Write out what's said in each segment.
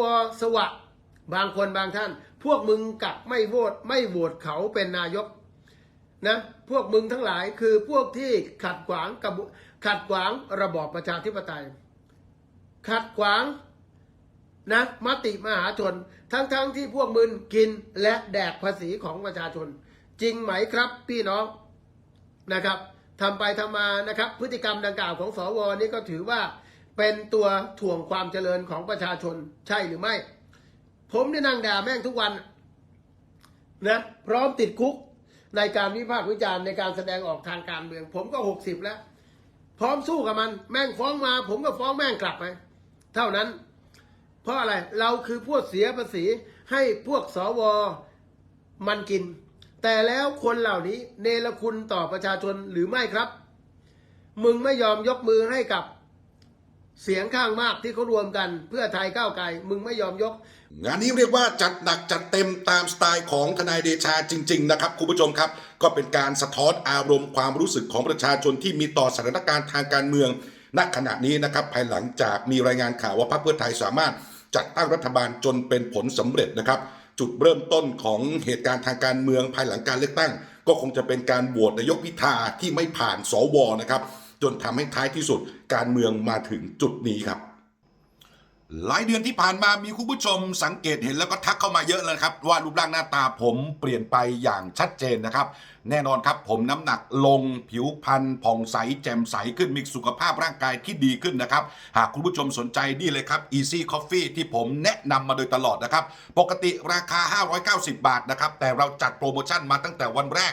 วสวะ บางคนบางท่าน พวกมึงกลับไม่โหวตไม่โหวตเขาเป็นนายกนะพวกมึงทั้งหลายคือพวกที่ขัดขวางกับขัดขวางระบอบประชาธิปไตย ขัดขวางนะมติมหาชน ทั้งๆทที่พวกมึงกินและแดกภาษีของประชาชน จริงไหมครับพี่น้องนะครับทำไปทำมานะครับ พฤติกรรมดังกล่าวของสวนี่ก็ถือว่า เป็นตัวถ่วงความเจริญของประชาชนใช่หรือไม่ ผมได้นั่งด่าแม่งทุกวันนะพร้อมติดคุกในการวิพากษ์วิจารณ์ในการแสดงออกทางการเมือง ผมก็หกสิบแล้ว พร้อมสู้กับมันแม่งฟ้องมา ผมก็ฟ้องแม่งกลับไปเท่านั้น เพราะอะไรเราคือพวกเสียภาษีให้พวกสวมันกิน แต่แล้วคนเหล่านี้เนรคุณต่อประชาชนหรือไม่ครับ มึงไม่ยอมยกมือให้กับ เสียงข้างมากที่เขารวมกันเพื่อไทยก้าวไกลมึงไม่ยอมยก งานนี้เรียกว่าจัดหนักจัดเต็มตามสไตล์ของทนายเดชาจริง ๆ นะครับคุณผู้ชมครับ ก็เป็นการสะท้อนอารมณ์ความรู้สึกของประชาชนที่มีต่อสถานการณ์ทางการเมืองณขณะนี้นะครับภายหลังจากมีรายงานข่าวว่าพรรคเพื่อไทยสามารถจัดตั้งรัฐบาลจนเป็นผลสำเร็จนะครับ จุดเริ่มต้นของเหตุการณ์ทางการเมืองภายหลังการเลือกตั้ง ก็คงจะเป็นการโหวตนายกพิธาที่ไม่ผ่านสวนะครับ จนทำให้ท้ายที่สุดการเมืองมาถึงจุดนี้ครับ หลายเดือนที่ผ่านมามีคุณผู้ชมสังเกตเห็นแล้วก็ทักเข้ามาเยอะเลยครับ ว่ารูปร่างหน้าตาผมเปลี่ยนไปอย่างชัดเจนนะครับ แน่นอนครับผมน้ำหนักลงผิวพรรณผ่องใสแจ่มใสขึ้นมีสุขภาพร่างกายที่ดีขึ้นนะครับ หากคุณผู้ชมสนใจนี่เลยครับ Easy Coffee ที่ผมแนะนำมาโดยตลอดนะครับ ปกติราคา 590 บาทนะครับแต่เราจัดโปรโมชั่นมาตั้งแต่วันแรก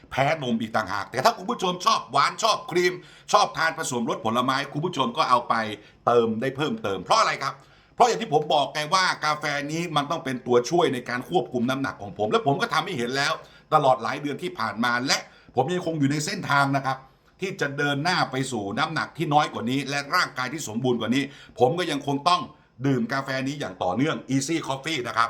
แพ้นมอีกต่างหาก แต่ถ้าคุณผู้ชมชอบหวานชอบครีม ชอบทานผสมรสผลไม้ คุณผู้ชมก็เอาไปเติมได้เพิ่มเติมเพราะอะไรครับเพราะอย่างที่ผมบอกไงว่ากาแฟนี้มันต้องเป็นตัวช่วยในการควบคุมน้ำหนักของผม และผมก็ทำให้เห็นแล้ว ตลอดหลายเดือนที่ผ่านมา และผมยังคงอยู่ในเส้นทางนะครับ ที่จะเดินหน้าไปสู่น้ำหนักที่น้อยกว่านี้ และร่างกายที่สมบูรณ์กว่านี้ ผมก็ยังคงต้องดื่มกาแฟนี้อย่างต่อเนื่อง Easy Coffee นะครับ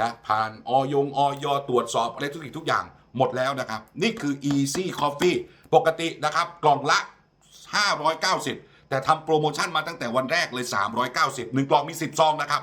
นะผ่านออยงออยตรวจสอบอะไรทุกสิ่งทุกอย่างหมดแล้วนะครับ นี่คือ Easy Coffee ปกตินะครับกล่องละ 590 แต่ทำโปรโมชั่นมาตั้งแต่วันแรกเลย 390หนึ่งกล่องมี 10 ซองนะครับ